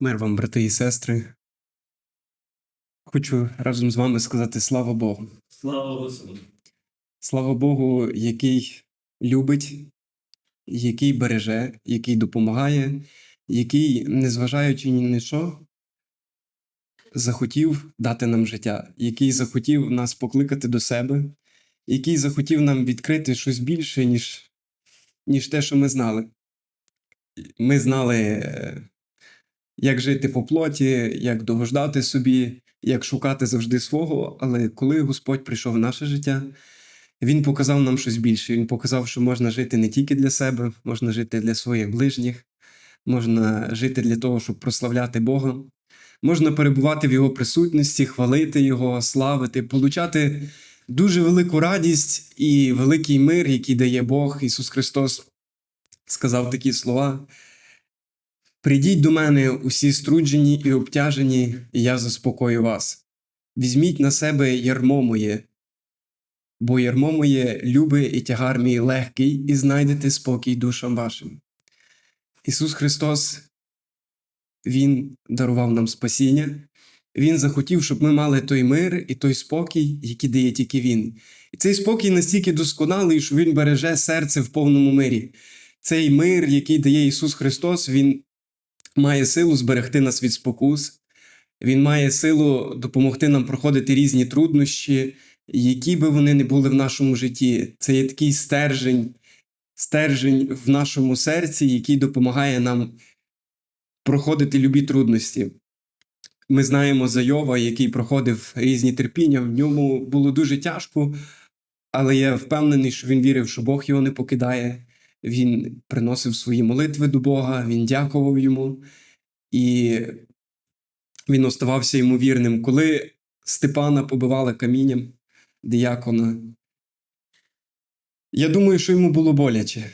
Мир вам, брати і сестри. Хочу разом з вами сказати слава Богу. Слава Господу! Слава Богу, який любить, який береже, який допомагає, який, незважаючи ні на що, захотів дати нам життя, який захотів нас покликати до себе, який захотів нам відкрити щось більше, ніж, ніж те, що ми знали. Ми знали, е, як жити по плоті, як догождати собі, як шукати завжди свого. Але коли Господь прийшов в наше життя, Він показав нам щось більше. Він показав, що можна жити не тільки для себе, можна жити для своїх ближніх, можна жити для того, щоб прославляти Бога. Можна перебувати в Його присутності, хвалити Його, славити, получати дуже велику радість і великий мир, який дає Бог. Ісус Христос сказав такі слова. Прийдіть до мене усі струджені і обтяжені, і я заспокою вас. Візьміть на себе ярмо моє, бо ярмо моє любе і тягар мій легкий, і знайдете спокій душам вашим. Ісус Христос, Він дарував нам спасіння, Він захотів, щоб ми мали той мир і той спокій, який дає тільки Він. І цей спокій настільки досконалий, що Він береже серце в повному мирі. Цей мир, який дає Ісус Христос, Він має силу зберегти нас від спокус, Він має силу допомогти нам проходити різні труднощі, які би вони не були в нашому житті. Це є такий стержень, стержень в нашому серці, який допомагає нам проходити любі трудності. Ми знаємо за Йова, який проходив різні терпіння, в ньому було дуже тяжко, але я впевнений, що він вірив, що Бог його не покидає. Він приносив свої молитви до Бога, він дякував йому, і він оставався йому вірним. Коли Степана побивали камінням диякона, я думаю, що йому було боляче.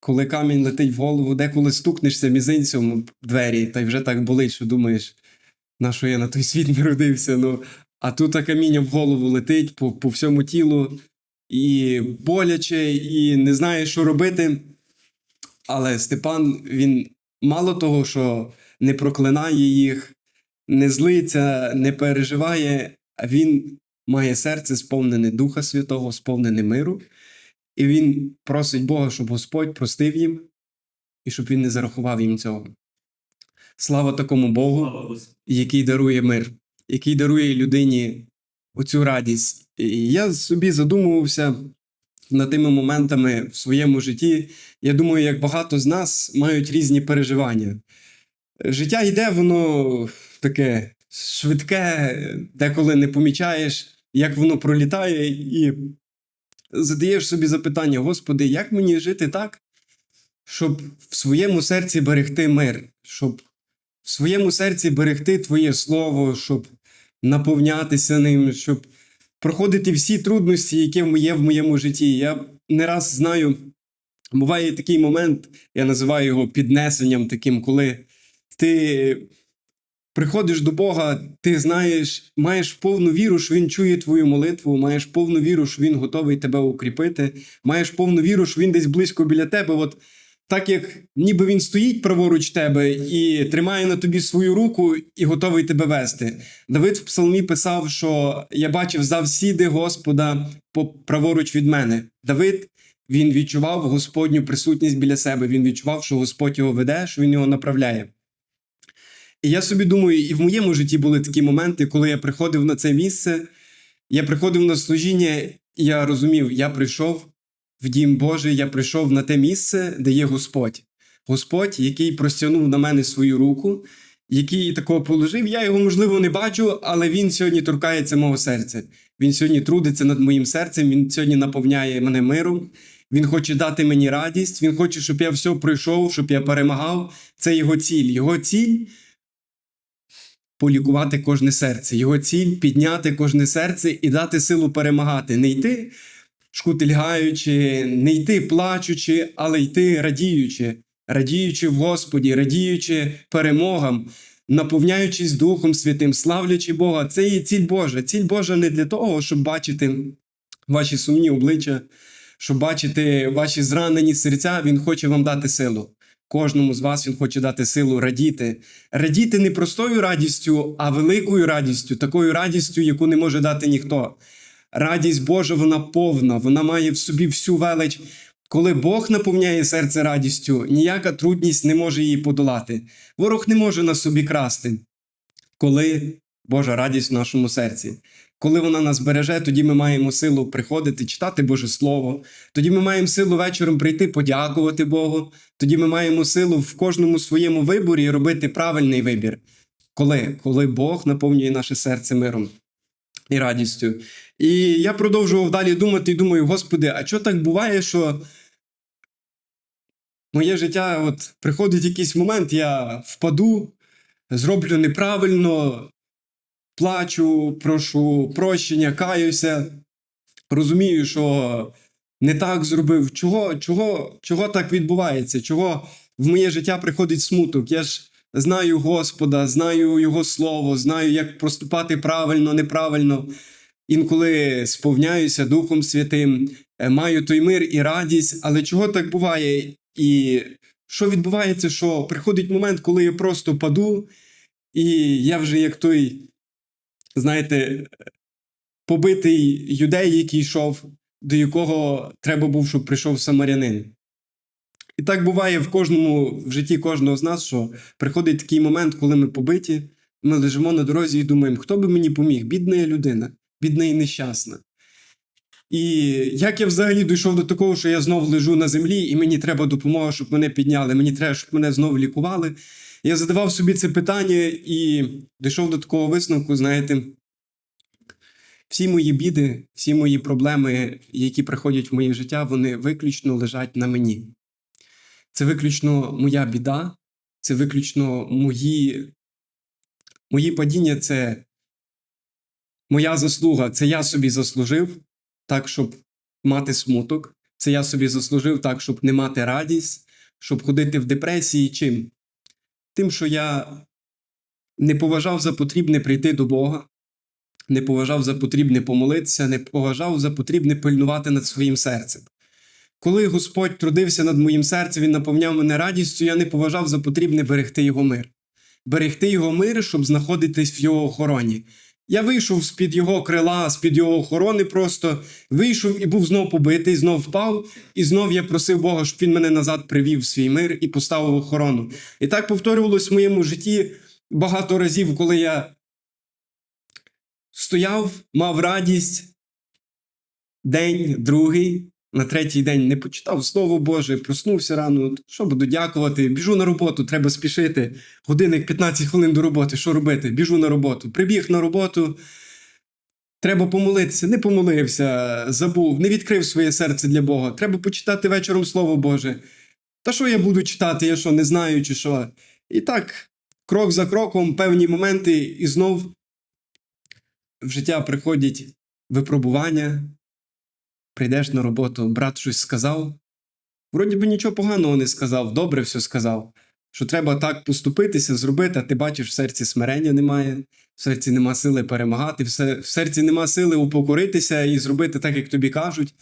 Коли камінь летить в голову, деколи стукнешся мізинцем в двері, та й вже так болить, що думаєш, на що я на той світ народився. Ну, а тут каміння в голову летить по, по всьому тілу, і боляче, і не знає, що робити. Але Степан, він мало того, що не проклинає їх, не злиться, не переживає, а він має серце сповнене Духа Святого, сповнене миру. І він просить Бога, щоб Господь простив їм і щоб він не зарахував їм цього. Слава такому Богу, який дарує мир, який дарує людині оцю радість. І я собі задумувався над тими моментами в своєму житті. Я думаю, як багато з нас мають різні переживання. Життя йде, воно таке швидке, деколи не помічаєш, як воно пролітає, і задаєш собі запитання: Господи, як мені жити так, щоб в своєму серці берегти мир, щоб в своєму серці берегти Твоє Слово, щоб наповнятися ним, щоб проходити всі трудності, які є в моєму житті. Я не раз знаю, буває такий момент, я називаю його піднесенням таким, коли ти приходиш до Бога, ти знаєш, маєш повну віру, що Він чує твою молитву, маєш повну віру, що Він готовий тебе укріпити, маєш повну віру, що Він десь близько біля тебе. От так як ніби він стоїть праворуч тебе і тримає на тобі свою руку і готовий тебе вести. Давид в псалмі писав, що я бачив завсіди Господа по праворуч від мене. Давид він відчував Господню присутність біля себе. Він відчував, що Господь його веде, що він його направляє. І я собі думаю, і в моєму житті були такі моменти, коли я приходив на це місце, я приходив на служіння, і я розумів, я прийшов в дім Божий, я прийшов на те місце, де є Господь. Господь, який простягнув на мене свою руку, який такого положив. Я його, можливо, не бачу, але він сьогодні торкається мого серця. Він сьогодні трудиться над моїм серцем, він сьогодні наповняє мене миром. Він хоче дати мені радість, він хоче, щоб я все пройшов, щоб я перемагав. Це його ціль. Його ціль полікувати кожне серце. Його ціль підняти кожне серце і дати силу перемагати. Не йти шкутильгаючи, не йти плачучи, але йти радіючи, радіючи в Господі, радіючи перемогам, наповняючись Духом Святим, славлячи Бога. Це є ціль Божа. Ціль Божа не для того, щоб бачити ваші сумні обличчя, щоб бачити ваші зранені серця. Він хоче вам дати силу. Кожному з вас Він хоче дати силу радіти. Радіти не простою радістю, а великою радістю, такою радістю, яку не може дати ніхто. Радість Божа, вона повна, вона має в собі всю велич. Коли Бог наповняє серце радістю, ніяка трудність не може її подолати. Ворог не може на собі красти. Коли Божа радість в нашому серці. Коли вона нас береже, тоді ми маємо силу приходити, читати Боже Слово. Тоді ми маємо силу вечором прийти, подякувати Богу. Тоді ми маємо силу в кожному своєму виборі робити правильний вибір. Коли? Коли Бог наповнює наше серце миром і радістю. І я продовжував далі думати і думаю, Господи, а що так буває, що моє життя, от приходить якийсь момент, я впаду, зроблю неправильно, плачу, прошу прощення, каюся, розумію, що не так зробив. Чого, чого, чого так відбувається? Чого в моє життя приходить смуток? Я ж знаю Господа, знаю Його Слово, знаю, як проступати правильно, неправильно. Інколи сповняюся Духом Святим, е, маю той мир і радість, але чого так буває? І що відбувається, що приходить момент, коли я просто паду, і я вже як той, знаєте, побитий юдей, який йшов, до якого треба був, щоб прийшов самарянин. І так буває в кожному в житті кожного з нас, що приходить такий момент, коли ми побиті, ми лежимо на дорозі і думаємо, хто би мені поміг? Бідна людина, бідна і нещасна. І як я взагалі дійшов до такого, що я знов лежу на землі, і мені треба допомога, щоб мене підняли, мені треба, щоб мене знову лікували. Я задавав собі це питання і дійшов до такого висновку, знаєте, всі мої біди, всі мої проблеми, які приходять в моє життя, вони виключно лежать на мені. Це виключно моя біда, це виключно мої, мої падіння, це моя заслуга. Це я собі заслужив так, щоб мати смуток. Це я собі заслужив так, щоб не мати радість, щоб ходити в депресії. Чим? Тим, що я не поважав за потрібне прийти до Бога, не поважав за потрібне помолитися, не поважав за потрібне пильнувати над своїм серцем. Коли Господь трудився над моїм серцем, Він наповняв мене радістю, я не поважав за потрібне берегти його мир. Берегти його мир, щоб знаходитись в його охороні. Я вийшов з-під його крила, з-під його охорони, просто вийшов і був знов побитий, знов впав, і знов я просив Бога, щоб він мене назад привів в свій мир і поставив охорону. І так повторювалось в моєму житті багато разів, коли я стояв, мав радість, день, другий, на третій день не почитав Слово Боже, проснувся рано. Що буду дякувати? Біжу на роботу, треба спішити. Годинник 15 хвилин до роботи. Що робити? Біжу на роботу. Прибіг на роботу. Треба помолитися, не помолився, забув, не відкрив своє серце для Бога. Треба почитати вечором Слово Боже. Та що я буду читати? Я що, не знаю, чи що? І так, крок за кроком, певні моменти, і знов в життя приходять випробування. Прийдеш на роботу, брат щось сказав. Вроді би нічого поганого не сказав, добре все сказав. Що треба так поступитися, зробити, а ти бачиш, в серці смирення немає, в серці нема сили перемагати, в серці нема сили упокоритися і зробити так, як тобі кажуть,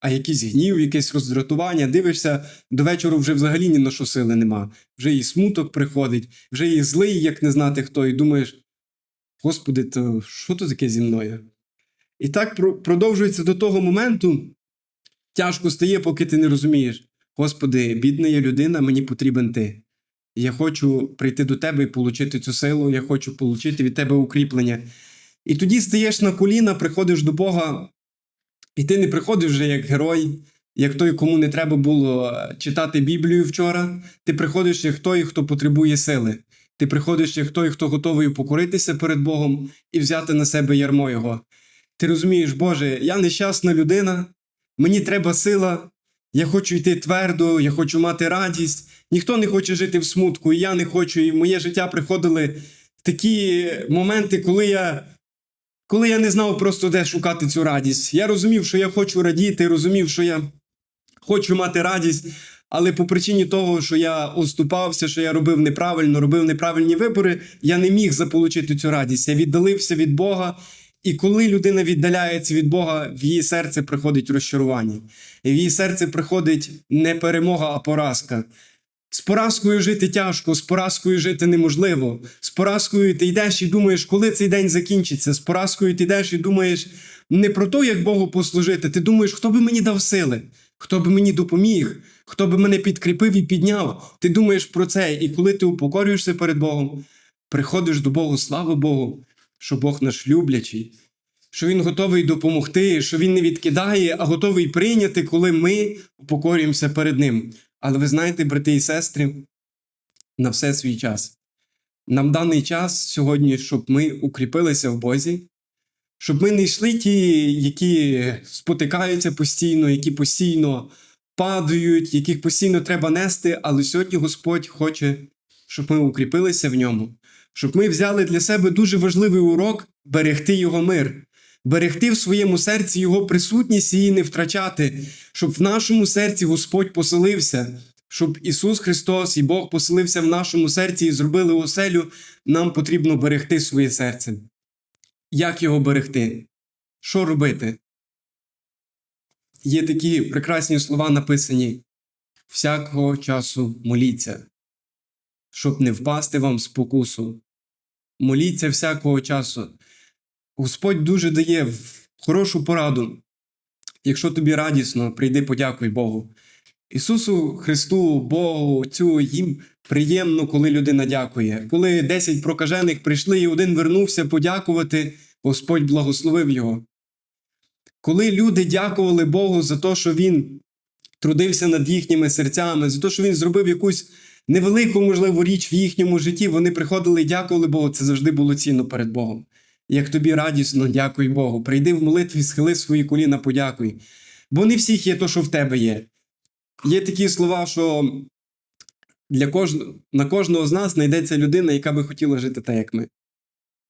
а якийсь гнів, якесь роздратування. Дивишся, до вечора вже взагалі ні на що сили нема. Вже і смуток приходить, вже і злий, як не знати хто, і думаєш: Господи, то що то таке зі мною? І так продовжується до того моменту. Тяжко стає, поки ти не розумієш. Господи, бідна я людина, мені потрібен ти. Я хочу прийти до тебе і отримати цю силу, я хочу отримати від тебе укріплення. І тоді стаєш на коліна, приходиш до Бога, і ти не приходиш вже як герой, як той, кому не треба було е, читати Біблію вчора. Ти приходиш як той, хто потребує сили. Ти приходиш як той, хто готовий покоритися перед Богом і взяти на себе ярмо Його. Ти розумієш, Боже, я нещасна людина, мені треба сила, я хочу йти твердо, я хочу мати радість. Ніхто не хоче жити в смутку, і я не хочу. І в моє життя приходили такі моменти, коли я, коли я не знав просто, де шукати цю радість. Я розумів, що я хочу радіти, розумів, що я хочу мати радість, але по причині того, що я оступався, що я робив неправильно, робив неправильні вибори, я не міг заполучити цю радість. Я віддалився від Бога. І коли людина віддаляється від Бога, в її серце приходить розчарування. І в її серце приходить не перемога, а поразка. З поразкою жити тяжко, з поразкою жити неможливо. З поразкою ти йдеш і думаєш, коли цей день закінчиться. З поразкою ти йдеш і думаєш не про те, як Богу послужити. Ти думаєш, хто би мені дав сили, хто би мені допоміг, хто би мене підкріпив і підняв. Ти думаєш про це, і коли ти упокорюєшся перед Богом, приходиш до Богу, слава Богу, що Бог наш люблячий, що Він готовий допомогти, що Він не відкидає, а готовий прийняти, коли ми упокорюємося перед Ним. Але ви знаєте, брати і сестри, на все свій час. Нам даний час сьогодні, щоб ми укріпилися в Бозі, щоб ми не йшли ті, які спотикаються постійно, які постійно падають, яких постійно треба нести. Але сьогодні Господь хоче, щоб ми укріпилися в ньому, щоб ми взяли для себе дуже важливий урок берегти його мир, берегти в своєму серці його присутність і її не втрачати, щоб в нашому серці Господь поселився, щоб Ісус Христос і Бог поселився в нашому серці і зробили оселю, нам потрібно берегти своє серце. Як його берегти? Що робити? Є такі прекрасні слова написані: всякого часу моліться, щоб не впасти вам спокусу. Моліться всякого часу. Господь дуже дає хорошу пораду. Якщо тобі радісно, прийди подякуй Богу. Ісусу Христу, Богу, Отцю, їм приємно, коли людина дякує. Коли 10 прокажених прийшли і один вернувся подякувати, Господь благословив його. Коли люди дякували Богу за те, що Він трудився над їхніми серцями, за те, що Він зробив якусь невелику, можливо, річ в їхньому житті, вони приходили і дякували Богу, це завжди було цінно перед Богом. Як тобі радісно, дякуй Богу. Прийди в молитві, схили свої коліна, подякуй. Бо не всіх є то, що в тебе є. Є такі слова, що для кожного, на кожного з нас знайдеться людина, яка би хотіла жити так, як ми.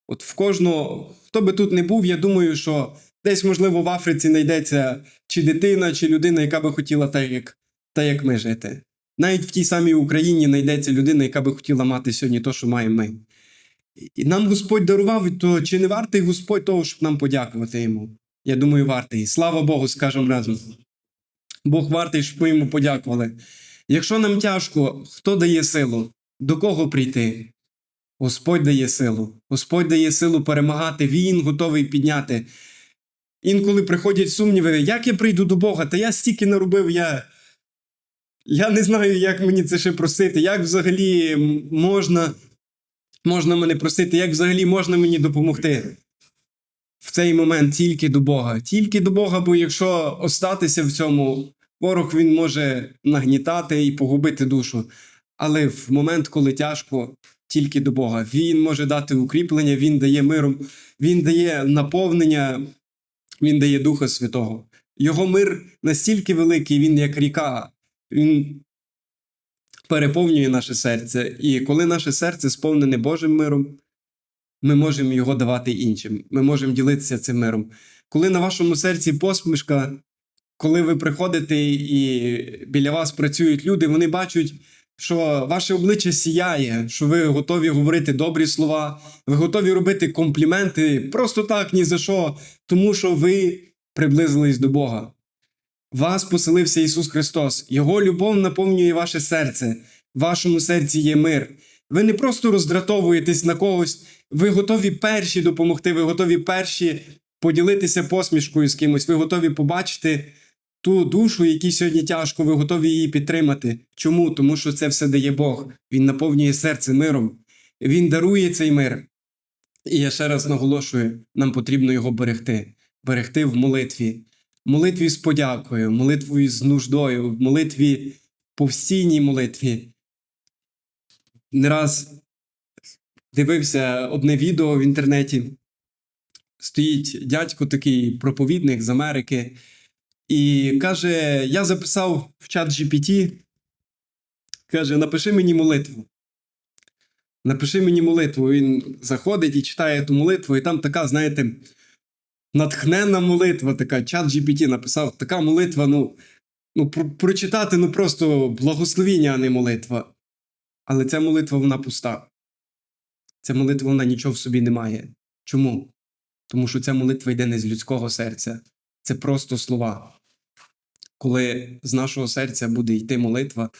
От в кожного, хто би тут не був, я думаю, що десь, можливо, в Африці знайдеться чи дитина, чи людина, яка би хотіла так, як, так, як ми жити. Навіть в тій самій Україні знайдеться людина, яка би хотіла мати сьогодні те, що маємо ми. І нам Господь дарував, то чи не вартий Господь того, щоб нам подякувати йому? Я думаю, вартий. Слава Богу, скажемо разом. Бог вартий, щоб ми йому подякували. Якщо нам тяжко, хто дає силу? До кого прийти? Господь дає силу. Господь дає силу перемагати, Він готовий підняти. Інколи приходять сумніви, як я прийду до Бога, та я стільки наробив, я. Я не знаю, як мені це ще просити, як взагалі можна, можна мене просити, як взагалі можна мені допомогти. В цей момент тільки до Бога. Тільки до Бога, бо якщо остатися в цьому, ворог він може нагнітати і погубити душу. Але в момент, коли тяжко, тільки до Бога. Він може дати укріплення, Він дає миром, Він дає наповнення, Він дає Духа Святого. Його мир настільки великий, він як ріка. Він переповнює наше серце. І коли наше серце сповнене Божим миром, ми можемо його давати іншим. Ми можемо ділитися цим миром. Коли на вашому серці посмішка, коли ви приходите і біля вас працюють люди, вони бачать, що ваше обличчя сіяє, що ви готові говорити добрі слова, ви готові робити компліменти просто так, ні за що, тому що ви приблизились до Бога. Вас поселився Ісус Христос. Його любов наповнює ваше серце. В вашому серці є мир. Ви не просто роздратовуєтесь на когось, ви готові перші допомогти, ви готові перші поділитися посмішкою з кимось, ви готові побачити ту душу, якій сьогодні тяжко, ви готові її підтримати. Чому? Тому що це все дає Бог. Він наповнює серце миром, Він дарує цей мир. І я ще раз наголошую: нам потрібно його берегти, берегти в молитві, молитві з подякою, молитвою з нуждою, молитві повстійній молитві. Не раз дивився одне відео в інтернеті. Стоїть дядько такий проповідник з Америки, і каже: Я записав в чат GPT, каже: напиши мені молитву. Напиши мені молитву. Він заходить і читає ту молитву, і там така, знаєте, натхненна молитва, така чат GPT написав, така молитва, ну, ну про- прочитати, ну просто благословіння, а не молитва. Але ця молитва вона пуста. Ця молитва вона нічого в собі не має. Чому? Тому що ця молитва йде не з людського серця, це просто слова. Коли з нашого серця буде йти молитва,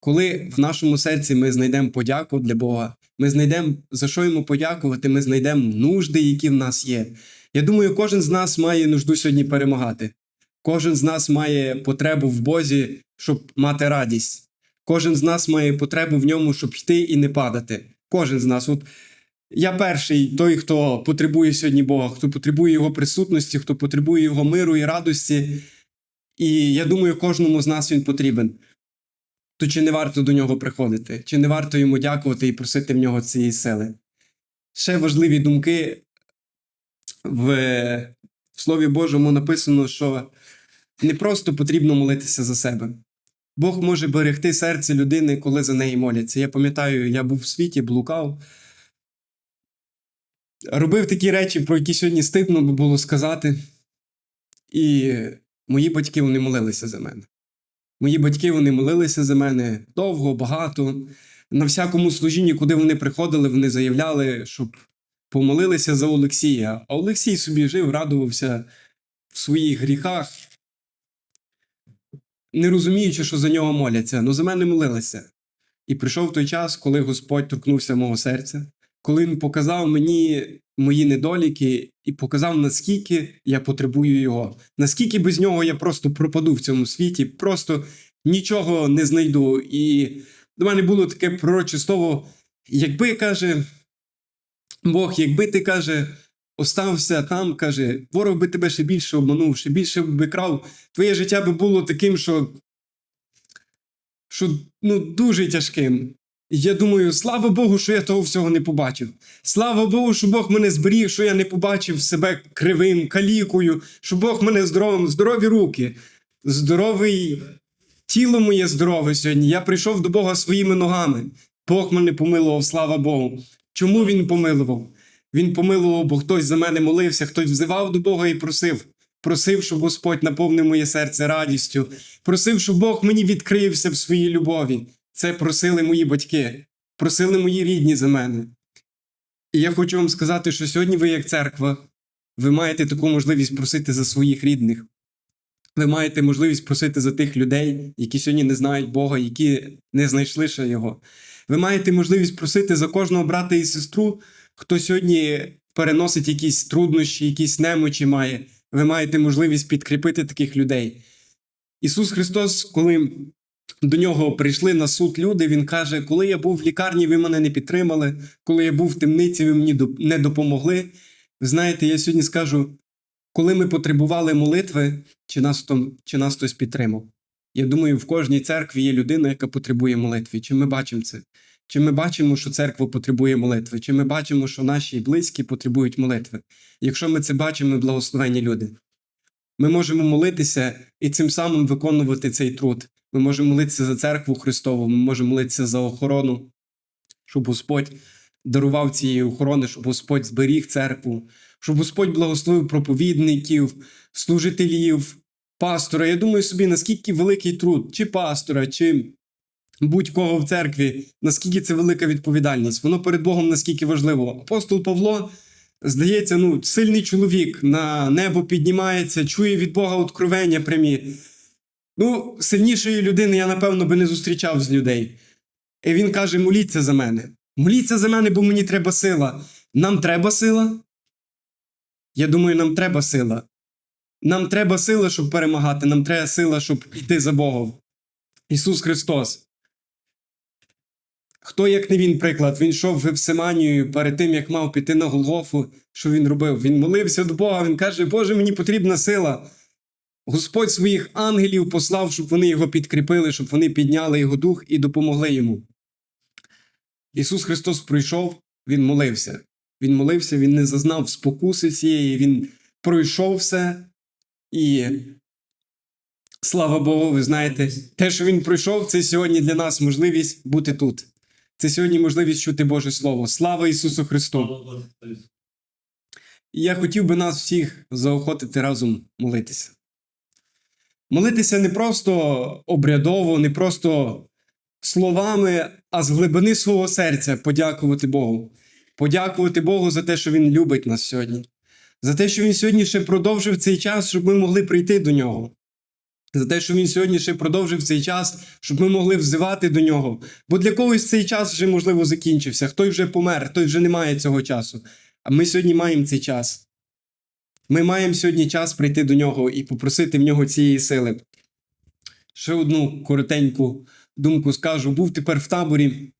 коли в нашому серці ми знайдемо подяку для Бога, ми знайдемо за що йому подякувати, ми знайдемо нужди, які в нас є. Я думаю, кожен з нас має нужду сьогодні перемагати. Кожен з нас має потребу в Бозі, щоб мати радість. Кожен з нас має потребу в ньому, щоб йти і не падати. Кожен з нас. От я перший, той, хто потребує сьогодні Бога, хто потребує Його присутності, хто потребує Його миру і радості. І я думаю, кожному з нас він потрібен. То чи не варто до нього приходити, чи не варто йому дякувати і просити в нього цієї сили? Ще важливі думки в, в Слові Божому написано, що не просто потрібно молитися за себе. Бог може берегти серце людини, коли за неї моляться. Я пам'ятаю, я був в світі, блукав, робив такі речі, про які сьогодні стидно би було сказати. І мої батьки вони молилися за мене. Мої батьки вони молилися за мене довго, багато. На всякому служінні, куди вони приходили, вони заявляли, щоб помолилися за Олексія. А Олексій собі жив, радувався в своїх гріхах, не розуміючи, що за нього моляться, але за мене молилися. І прийшов той час, коли Господь торкнувся мого серця, коли Він показав мені мої недоліки і показав, наскільки я потребую його, наскільки без нього я просто пропаду в цьому світі, просто нічого не знайду. І до мене було таке пророче слово, якби каже Бог, якби ти каже, остався там, каже, ворог би тебе ще більше обманув, ще більше би крав, твоє життя би було таким, що, що ну, дуже тяжким. І я думаю, слава Богу, що я того всього не побачив. Слава Богу, що Бог мене зберіг, що я не побачив себе кривим, калікою, що Бог мене здоровим, здорові руки, здоровий тіло моє здорове сьогодні. Я прийшов до Бога своїми ногами. Бог мене помилував, слава Богу. Чому він помилував? Він помилував, бо хтось за мене молився, хтось взивав до Бога і просив. Просив, щоб Господь наповнив моє серце радістю. Просив, щоб Бог мені відкрився в своїй любові. Це просили мої батьки, просили мої рідні за мене. І я хочу вам сказати, що сьогодні ви, як церква, ви маєте таку можливість просити за своїх рідних. Ви маєте можливість просити за тих людей, які сьогодні не знають Бога, які не знайшли ще Його. Ви маєте можливість просити за кожного брата і сестру, хто сьогодні переносить якісь труднощі, якісь немочі має. Ви маєте можливість підкріпити таких людей. Ісус Христос, коли до нього прийшли на суд люди, Він каже: коли я був в лікарні, ви мене не підтримали, коли я був в темниці, ви мені не допомогли. Ви знаєте, я сьогодні скажу, коли ми потребували молитви, чи нас, чи нас хтось підтримав. Я думаю, в кожній церкві є людина, яка потребує молитви. Чи ми бачимо це? Чи ми бачимо, що церква потребує молитви? Чи ми бачимо, що наші близькі потребують молитви? Якщо ми це бачимо, ми благословені люди. Ми можемо молитися і цим самим виконувати цей труд. Ми можемо молитися за церкву Христову, ми можемо молитися за охорону, щоб Господь дарував цієї охорони, щоб Господь зберіг церкву, щоб Господь благословив проповідників, служителів, пастора. Я думаю собі, наскільки великий труд, чи пастора, чи будь-кого в церкві, наскільки це велика відповідальність. Воно перед Богом наскільки важливо. Апостол Павло, здається, ну, сильний чоловік на небо піднімається, чує від Бога откровення прямі. Ну, сильнішої людини я, напевно, би не зустрічав з людей. І він каже: моліться за мене. Моліться за мене, бо мені треба сила. Нам треба сила? Я думаю, нам треба сила. Нам треба сила, щоб перемагати, нам треба сила, щоб йти за Богом. Ісус Христос. Хто, як не він, приклад, він йшов в Гефсиманію перед тим, як мав піти на Голгофу, що він робив? Він молився до Бога, він каже: Боже, мені потрібна сила. Господь своїх ангелів послав, щоб вони його підкріпили, щоб вони підняли його дух і допомогли йому. Ісус Христос прийшов, Він молився. Він молився, Він не зазнав спокуси цієї, Він пройшов все. І слава Богу, ви знаєте, те, що Він пройшов, це сьогодні для нас можливість бути тут. Це сьогодні можливість чути Боже Слово. Слава Ісусу Христу! І я хотів би нас всіх заохотити разом молитися. Молитися не просто обрядово, не просто словами, а з глибини свого серця подякувати Богу. Подякувати Богу за те, що Він любить нас сьогодні, за те, що Він сьогодні ще продовжив цей час, щоб ми могли прийти до нього. за те, що він сьогодні ще продовжив цей час, щоб ми могли взивати до нього. Бо для когось цей час вже, можливо, закінчився, хтось вже помер, хтось вже не має цього часу. А ми сьогодні маємо цей час. Ми маємо сьогодні час прийти до нього і попросити в нього цієї сили. Ще одну коротеньку думку скажу. Був тепер в таборі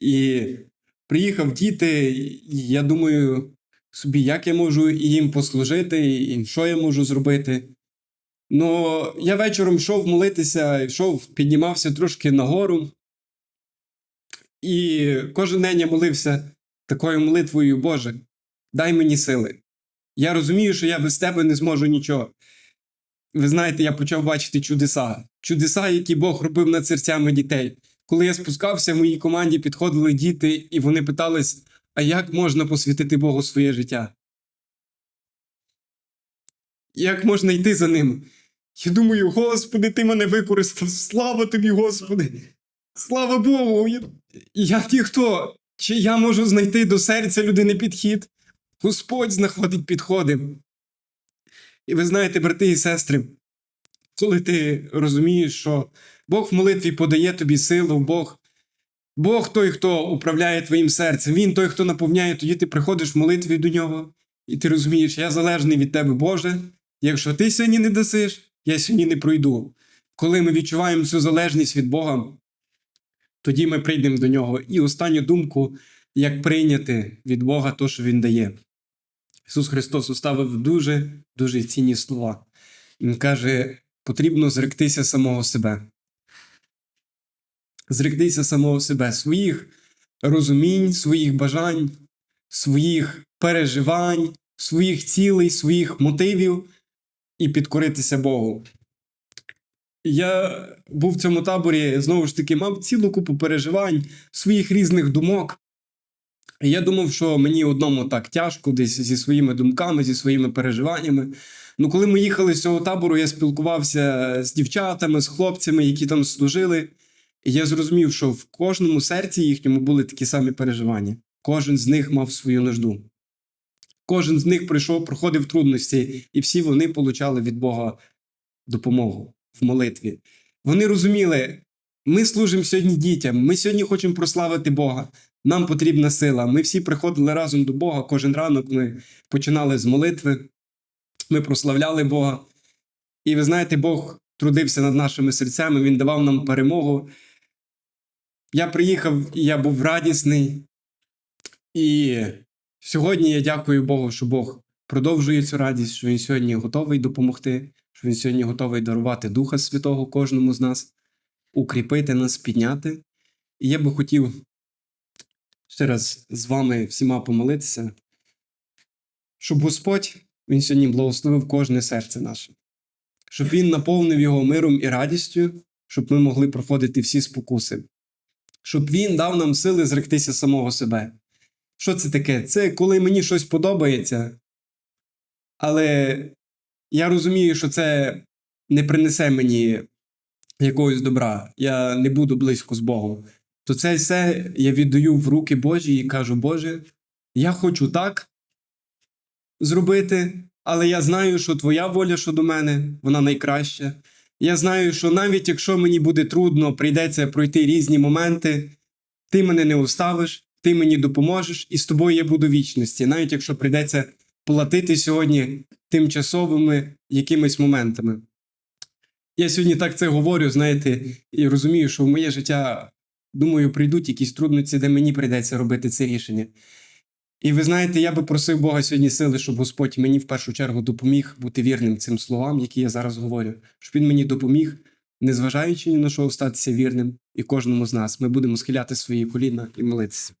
і приїхав діти, я думаю собі, як я можу їм послужити, і що я можу зробити. Ну, я вечором йшов молитися, йшов, піднімався трошки нагору. І кожен день я молився такою молитвою, Боже, дай мені сили. Я розумію, що я без тебе не зможу нічого. Ви знаєте, я почав бачити чудеса. Чудеса, які Бог робив над серцями дітей. Коли я спускався, в моїй команді підходили діти, і вони питались, а як можна посвятити Богу своє життя? Як можна йти за ним? Я думаю, Господи, ти мене використав. Слава тобі, Господи! Слава Богу! Я, я ніхто. Чи я можу знайти до серця людини підхід? Господь знаходить підходи. І ви знаєте, брати і сестри, коли ти розумієш, що Бог в молитві подає тобі силу, Бог, Бог той, хто управляє твоїм серцем, Він той, хто наповняє, тоді ти приходиш в молитві до нього, і ти розумієш, я залежний від тебе, Боже. Якщо ти сьогодні не дасиш, я сьогодні не пройду. Коли ми відчуваємо цю залежність від Бога, тоді ми прийдемо до нього. І останню думку, як прийняти від Бога те, що Він дає. Ісус Христос уставив дуже дуже цінні слова. Він каже: потрібно зректися самого себе. Зректися самого себе, своїх розумінь, своїх бажань, своїх переживань, своїх цілей, своїх мотивів і підкоритися Богу. Я був в цьому таборі, знову ж таки, мав цілу купу переживань, своїх різних думок. Я думав, що мені одному так тяжко, десь зі своїми думками, зі своїми переживаннями. Ну, коли ми їхали з цього табору, я спілкувався з дівчатами, з хлопцями, які там служили. І я зрозумів, що в кожному серці їхньому були такі самі переживання. Кожен з них мав свою нужду. Кожен з них прийшов, проходив трудності, і всі вони получали від Бога допомогу в молитві. Вони розуміли, ми служимо сьогодні дітям, ми сьогодні хочемо прославити Бога. Нам потрібна сила. Ми всі приходили разом до Бога. Кожен ранок ми починали з молитви, ми прославляли Бога. І ви знаєте, Бог трудився над нашими серцями, Він давав нам перемогу. Я приїхав і я був радісний. І сьогодні я дякую Богу, що Бог продовжує цю радість, що Він сьогодні готовий допомогти, що Він сьогодні готовий дарувати Духа Святого кожному з нас, укріпити нас, підняти. І я би хотів ще раз з вами всіма помолитися, щоб Господь Він сьогодні благословив кожне серце наше, щоб Він наповнив його миром і радістю, щоб ми могли проходити всі спокуси, щоб Він дав нам сили зректися самого себе. Що це таке? Це коли мені щось подобається, але я розумію, що це не принесе мені якогось добра, я не буду близько з Богом. То це все я віддаю в руки Божі і кажу: Боже, я хочу так зробити, але я знаю, що Твоя воля щодо мене, вона найкраща. Я знаю, що навіть якщо мені буде трудно, прийдеться пройти різні моменти, ти мене не оставиш, ти мені допоможеш, і з тобою я буду вічності, навіть якщо прийдеться платити сьогодні тимчасовими якимись моментами. Я сьогодні так це говорю, знаєте, і розумію, що в моє життя, думаю, прийдуть якісь трудності, де мені прийдеться робити це рішення. І ви знаєте, я би просив Бога сьогодні сили, щоб Господь мені в першу чергу допоміг бути вірним цим словам, які я зараз говорю, щоб він мені допоміг, незважаючи ні на що, статися вірним, і кожному з нас ми будемо схиляти свої коліна і молитися.